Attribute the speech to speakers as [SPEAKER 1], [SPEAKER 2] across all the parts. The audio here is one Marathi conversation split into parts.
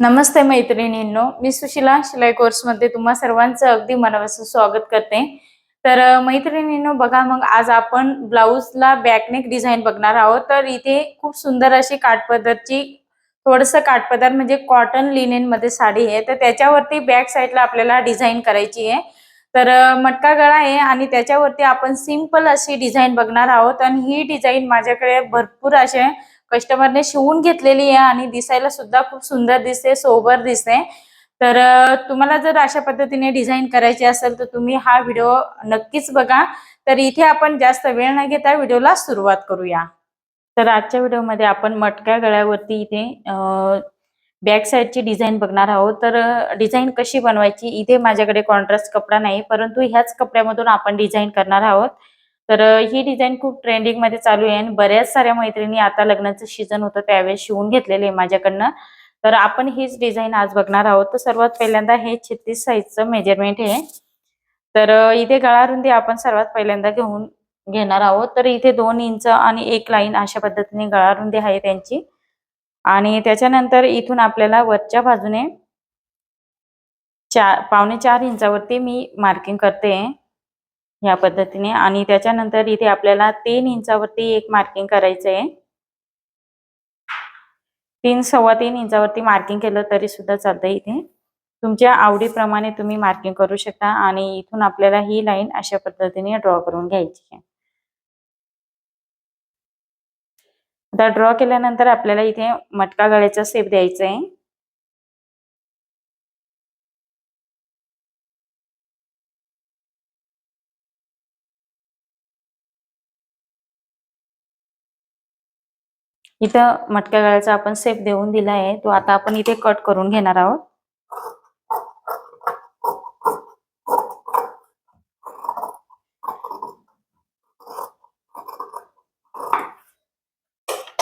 [SPEAKER 1] नमस्ते मैत्रिणींनो मी सुशिला शिलाई कोर्समध्ये तुम्हा सर्वांचं अगदी मनापासून स्वागत करते. तर मैत्रिणींनो बघा मग आज आपण ब्लाऊजला बॅकनेक डिझाईन बघणार आहोत. तर इथे खूप सुंदर अशी काठपदरची थोडस काठपदर म्हणजे कॉटन लिनेन मध्ये साडी आहे. तर त्याच्यावरती बॅक साईडला आपल्याला डिझाईन करायची आहे. तर मटका गळा आहे आणि त्याच्यावरती आपण सिंपल अशी डिझाईन बघणार आहोत. आणि ही डिझाईन माझ्याकडे भरपूर असे कस्टमरने शिवून घेतलेली आहे आणि दिसायला सुद्धा खूप सुंदर दिसते सोबर दिसते. तर तुम्हाला जर अशा पद्धतीने डिझाईन करायची असेल तर तुम्ही हा व्हिडिओ नक्कीच बघा. तर इथे आपण जास्त वेळ न घेता व्हिडिओला सुरुवात करूया. तर आजच्या व्हिडिओमध्ये आपण मटक्या गळ्यावरती इथे बॅक साईडची डिझाईन बघणार आहोत. तर डिझाईन कशी बनवायची? इथे माझ्याकडे कॉन्ट्रास्ट कपडा नाही परंतु ह्याच कपड्यामधून आपण डिझाईन करणार आहोत. तर ही डिझाईन खूप ट्रेंडिंगमध्ये चालू आहे आणि बऱ्याच साऱ्या मैत्रिणी आता लग्नाचं सीझन होतं त्यावेळेस शिवून घेतलेले आहे माझ्याकडनं. तर आपण हीच डिझाईन आज बघणार आहोत. तर सर्वात पहिल्यांदा हे छत्तीस साईजचं मेजरमेंट आहे. तर इथे गळारुंदी आपण सर्वात पहिल्यांदा घेऊन घेणार आहोत. तर इथे दोन इंच आणि एक लाईन अशा पद्धतीने गळारुंदी आहे त्यांची. आणि त्याच्यानंतर इथून आपल्याला वरच्या बाजूने चार पावणे चार इंचावरती मी मार्किंग करते. ह्या पद्धतीने. आणि त्याच्यानंतर इथे आपल्याला तीन इंचावरती एक मार्किंग करायचं आहे तीन सव्वा तीन इंचावरती मार्किंग केलं तरी सुद्धा चालतंय इथे. तुमच्या आवडीप्रमाणे तुम्ही मार्किंग करू शकता आणि इथून आपल्याला ही लाईन अशा पद्धतीने ड्रॉ करून घ्यायची आहे. आता ड्रॉ केल्यानंतर आपल्याला इथे मटका गळ्याचा सेप द्यायचा आहे इथं मटक्या गळ्याचा आपण सेफ देऊन दिला आहे. तो आता आपण इथे कट करून घेणार आहोत.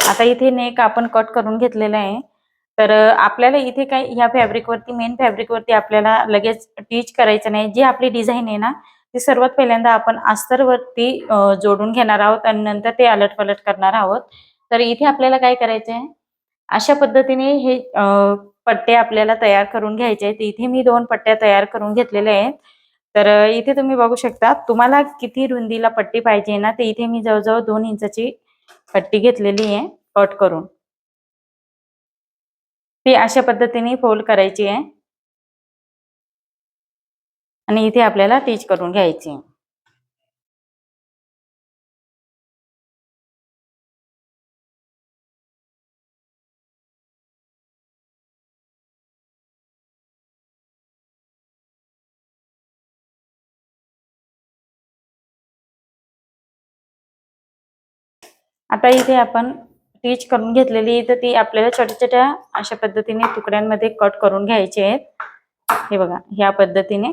[SPEAKER 1] आता इथे नेक आपण कट करून घेतलेला आहे. तर आपल्याला इथे काय ह्या फॅब्रिक वरती मेन फॅब्रिक वरती आपल्याला लगेच टीच करायचं नाही. जी आपली डिझाईन आहे ना ती सर्वात पहिल्यांदा आपण अस्तरवरती जोडून घेणार आहोत आणि नंतर ते अलट पलट करणार आहोत. तर इथे आपल्याला काय करायचं आहे अशा पद्धतीने हे पट्टे आपल्याला तयार करून घ्यायचे आहेत. इथे मी दोन पट्ट्या तयार करून घेतलेल्या आहेत. तर इथे तुम्ही बघू शकता तुम्हाला किती रुंदीला पट्टी पाहिजे ना ते इथे मी जवळजवळ दोन इंचाची पट्टी घेतलेली आहे कट करून. ती अशा पद्धतीने फोल्ड करायची आहे. आणि इथे आपल्याला टीच करून घ्यायची आहे. आता इथे आपण टीच करून घेतलेली तर ती आपल्याला छोट्या छोट्या अशा पद्धतीने तुकड्यांमध्ये कट करून घ्यायचे आहेत. हे बघा ह्या पद्धतीने.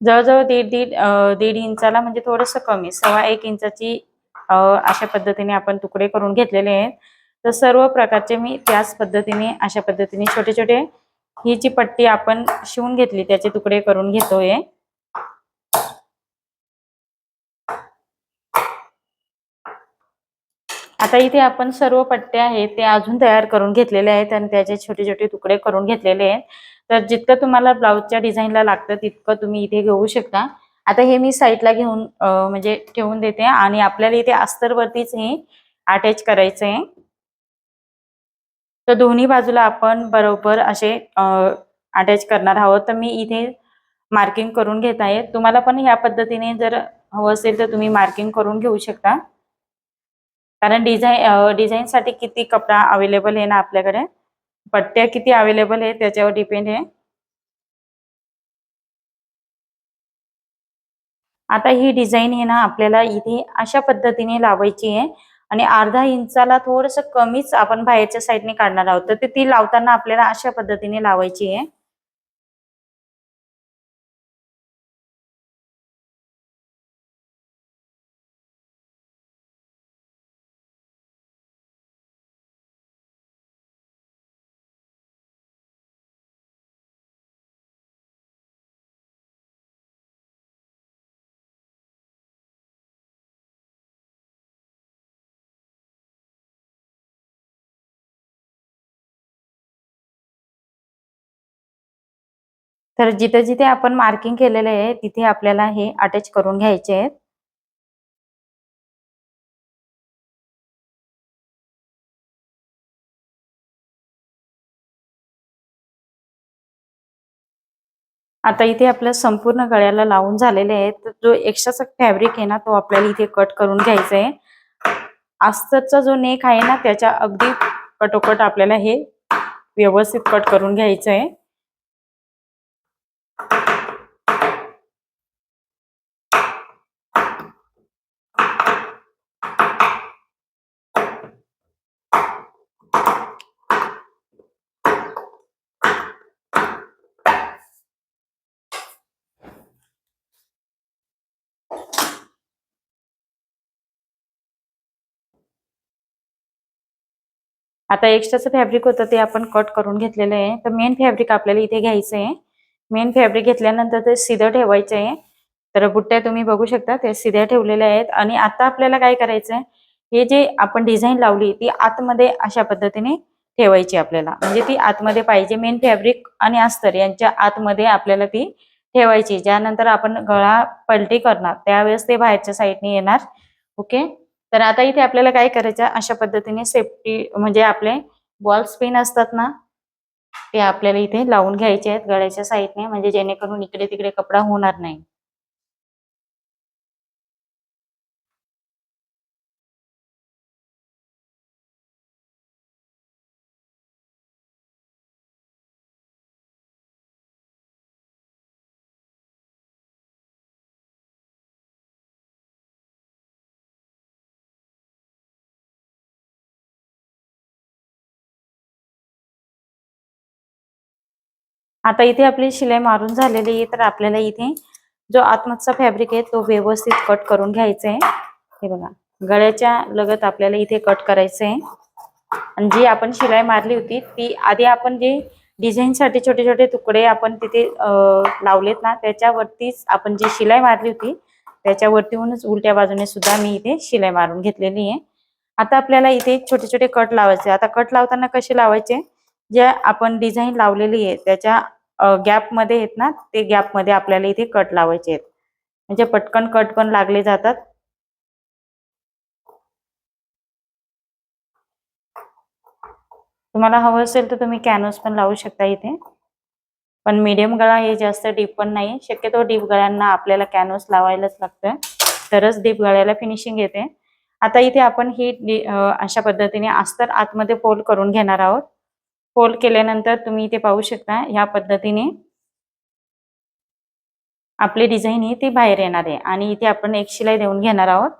[SPEAKER 1] जवळजवळ दीड दीड दीड इंचाला म्हणजे थोडस कमी सव्वा एक इंचाची अशा पद्धतीने आपण तुकडे करून घेतलेले आहेत. तर सर्व प्रकारचे मी त्याच पद्धतीने अशा पद्धतीने छोटे छोटे ही जी पट्टी आपण शिवून घेतली त्याचे तुकडे करून घेतोय. आता इथे आपण सर्व पट्टे आहेत ते अजून तयार करून घेतलेले आहेत आणि त्याचे छोटे छोटे तुकडे करून घेतलेले आहेत. तर जितकं तुम्हाला ब्लाऊजच्या डिझाईनला लागतं तितकं तुम्ही इथे घेऊ शकता. आता हे मी साईडला घेऊन म्हणजे ठेवून देते आणि आपल्याला इथे अस्तरवरतीच हे अटॅच करायचं आहे तर दोन्ही बाजूला आपण बरोबर असे अटॅच करणार आहोत. तर मी इथे मार्किंग करून घेत आहे. तुम्हाला पण ह्या पद्धतीने जर हवं असेल तर तुम्ही मार्किंग करून घेऊ शकता. कारण डिझाईन डिझाईनसाठी किती कपडा अवेलेबल आहे ना आपल्याकडे? पट्ट्या किती अवेलेबल आहे त्याच्यावर डिपेंड आहे. आता ही डिझाईन आहे ना आपल्याला इथे अशा पद्धतीने लावायची आहे. आणि अर्धा इंचाला थोडस कमीच आपण बाहेरच्या साईडने काढणार आहोत. तर ते ती लावताना आपल्याला अशा पद्धतीने लावायची आहे. तर जिथे जिथे आपण मार्किंग केलेले आहे तिथे आपल्याला हे अटॅच करून घ्यायचे आहेत. आता इथे आपल्या संपूर्ण गळ्याला लावून झालेले आहे तर जो एक्स्ट्राचा फॅब्रिक आहे ना तो आपल्याला इथे कट करून घ्यायचा आहे. अस्तरचा जो नेक आहे ना त्याच्या अगदी कटोकट आपल्याला हे व्यवस्थित कट करून घ्यायचं आहे. आता एक्स्ट्राचं फॅब्रिक होतं ते आपण कट करून घेतलेलं आहे. तर मेन फॅब्रिक आपल्याला इथे घ्यायचं आहे. मेन फॅब्रिक घेतल्यानंतर ते सिधं ठेवायचं आहे. तर बुट्ट्या तुम्ही बघू शकता ते सिध्या ठेवलेल्या आहेत. आणि आता आपल्याला काय करायचं आहे हे जे आपण डिझाईन लावली ती आतमध्ये अशा पद्धतीने ठेवायची आपल्याला. म्हणजे ती आतमध्ये पाहिजे. मेन फॅब्रिक आणि अस्तर यांच्या आतमध्ये आपल्याला ती ठेवायची. ज्यानंतर आपण गळा पलटी करणार त्यावेळेस ते बाहेरच्या साईडने येणार. ओके तर आता इथे आपल्याला काय करायचं? अशा पद्धतीने सेफ्टी म्हणजे आपले बॉल स्पिन असतात ना ते आपल्याला इथे लावून घ्यायचे आहेत गळ्याच्या साईडने म्हणजे जेणेकरून इकडे तिकडे कपडा होणार नाही. आता इथे आपली शिलाई मारून झालेली आहे तर आपल्याला इथे जो आतमधचा फॅब्रिक आहे तो व्यवस्थित कट करून घ्यायचा आहे. हे बघा गळ्याच्या लगत आपल्याला इथे कट करायचं आहे. आणि जी आपण शिलाई मारली होती ती आधी आपण जे डिझाईनसाठी छोटे छोटे तुकडे आपण तिथे लावलेत ना त्याच्यावरतीच आपण जी शिलाई मारली होती त्याच्यावरतीहूनच उलट्या बाजूने सुद्धा मी इथे शिलाई मारून घेतलेली आहे. आता आपल्याला इथे छोटे छोटे कट लावायचे आता कट लावताना कसे लावायचे? जे आपण डिझाईन लावलेली आहे त्याच्या गॅपमध्ये आहेत ना ते गॅपमध्ये आपल्याला इथे कट लावायचे आहेत. म्हणजे पटकन कट पण लागले जातात. तुम्हाला हवं असेल तर तुम्ही कॅनव्स पण लावू शकता इथे. पण मीडियम गळा हे जास्त डीप पण नाही शक्यतो डीप गळ्यांना आपल्याला कॅनव्स लावायलाच लागतं तरच डीप गळ्याला फिनिशिंग येते. आता इथे आपण ही अशा पद्धतीने अस्तर आतमध्ये फोल्ड करून घेणार आहोत. फोल्ड केल्यानंतर तुम्ही इथे पाहू शकता ह्या पद्धतीने आपली डिझाईन ही ती बाहेर येणार आहे. आणि इथे आपण एक शिलाई देऊन घेणार आहोत.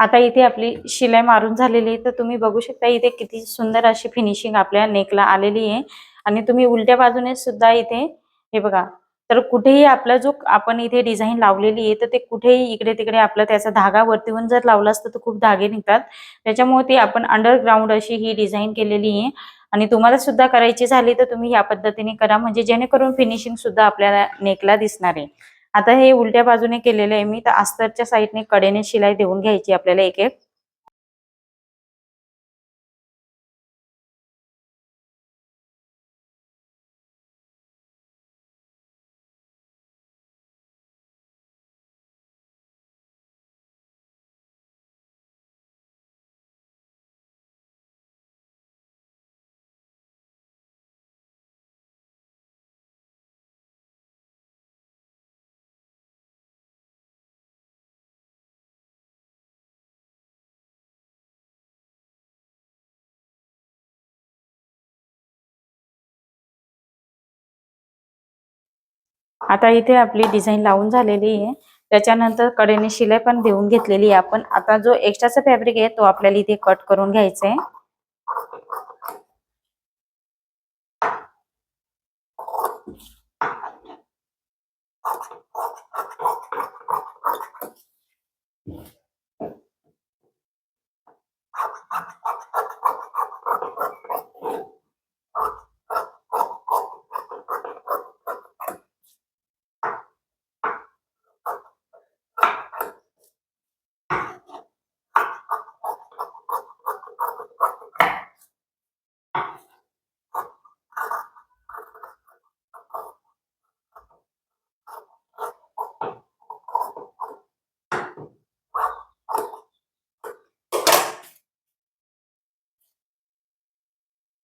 [SPEAKER 1] आता इथे आपली शिलाई मारून झालेली आहे तर तुम्ही बघू शकता इथे किती सुंदर अशी फिनिशिंग आपल्या नेकला आलेली आहे. आणि तुम्ही उलट्या बाजूने सुद्धा इथे हे बघा तर कुठेही आपला जो आपण इथे डिझाईन लावलेली आहे तर ते कुठेही इकडे तिकडे आपला त्याचा धागा वरतीहून जर लावला असतं तर खूप धागे निघतात. त्याच्यामुळे ती आपण अंडरग्राऊंड अशी ही डिझाईन केलेली आहे. आणि तुम्हाला सुद्धा करायची झाली तर तुम्ही या पद्धतीने करा म्हणजे जेणेकरून फिनिशिंग सुद्धा आपल्याला नेकला दिसणार आहे. आता हे उलट्या बाजूने केलेले आहे मी तर अस्तरच्या साईडने कडेने शिलाई देऊन घ्यायची आपल्याला एक एक. आता इथे आपली डिझाईन लावून झालेली आहे. त्याच्यानंतर कडेने शिलाई पण देऊन घेतलेली आहे आपण. आता जो एक्स्ट्राचा फॅब्रिक आहे तो आपल्याला इथे कट करून घ्यायचा आहे.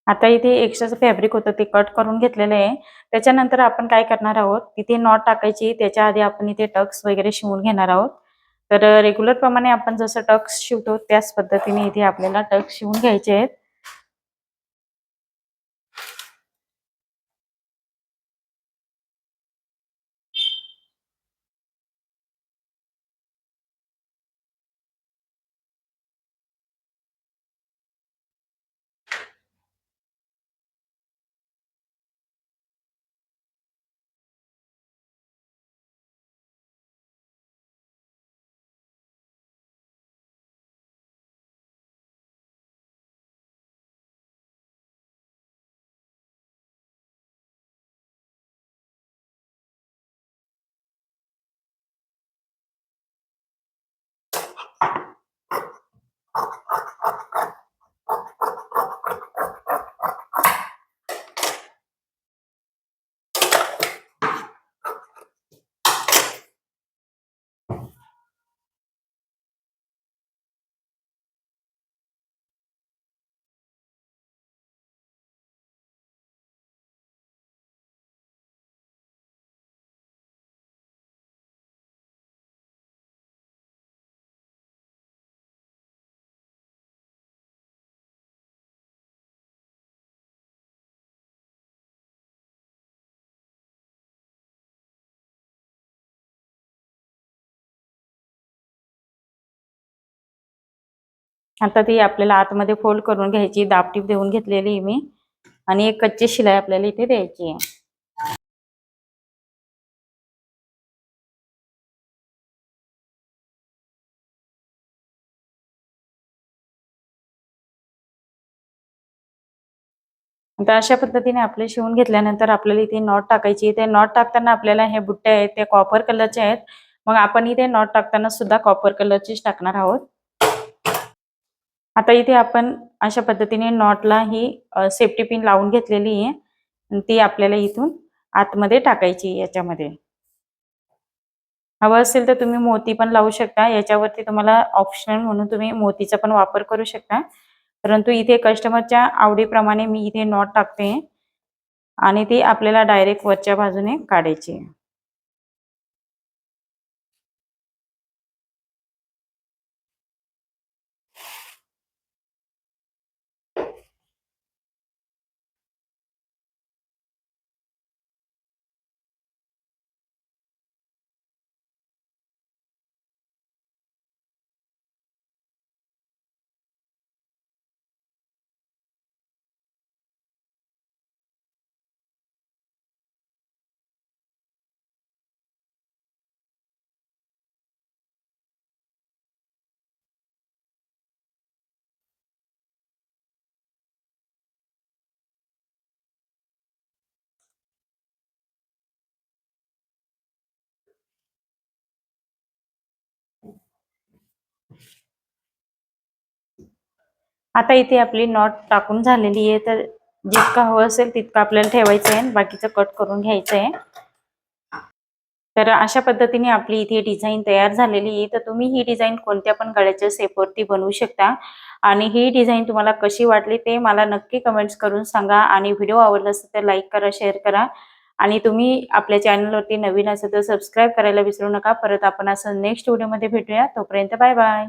[SPEAKER 1] आता इथे एक्स्ट्राचं फॅब्रिक होतं ते कट करून घेतलेलं आहे. त्याच्यानंतर आपण काय करणार आहोत तिथे नॉट टाकायची त्याच्या आधी आपण इथे टक्स वगैरे शिवून घेणार आहोत. तर रेग्युलर प्रमाणे आपण जसं टक्स शिवतो त्याच पद्धतीने इथे आपल्याला टक्स शिवून घ्यायचे आहेत. Thank you. आता ती आपल्याला आतमध्ये फोल्ड करून घ्यायची दापटीप देऊन घेतलेली आहे मी. आणि एक कच्ची शिलाई आपल्याला इथे द्यायची आहे. आता अशा पद्धतीने आपले शिवून घेतल्यानंतर आपल्याला इथे नॉट टाकायची ते नॉट टाकताना आपल्याला हे बुट्टे आहेत ते कॉपर कलरचे आहेत. मग आपण इथे नॉट टाकताना सुद्धा कॉपर कलरचीच टाकणार आहोत. आता इथे आपण अशा पद्धतीने नॉटला ही सेफ्टी पिन लावून घेतलेली आहे. ती आपल्याला इथून आतमध्ये टाकायची याच्यामध्ये. हवं असेल तर तुम्ही मोती पण लावू शकता. याच्यावरती तुम्हाला ऑप्शनल म्हणून तुम्ही मोतीचा पण वापर करू शकता. परंतु इथे कस्टमरच्या आवडीप्रमाणे मी इथे नॉट टाकते. आणि ती आपल्याला डायरेक्ट वरच्या बाजूने काढायची आहे. आता इथे आपली नॉट टाकून झालेली आहे तर जितका हवं असेल तितकं आपल्याला ठेवायचं आहे बाकीचं कट करून घ्यायचं आहे. तर अशा पद्धतीने आपली इथे डिझाईन तयार झालेली आहे. तर तुम्ही ही डिझाईन कोणत्या पण गळ्याच्या सेपवरती बनवू शकता. आणि ही डिझाईन तुम्हाला कशी वाटली ते मला नक्की कमेंट्स करून सांगा. आणि व्हिडिओ आवडला असेल तर लाईक करा शेअर करा. आणि तुम्ही आपल्या चॅनलवरती नवीन असेल तर सबस्क्राईब करायला विसरू नका. परत आपण असं नेक्स्ट व्हिडिओमध्ये भेटूया. तोपर्यंत बाय बाय.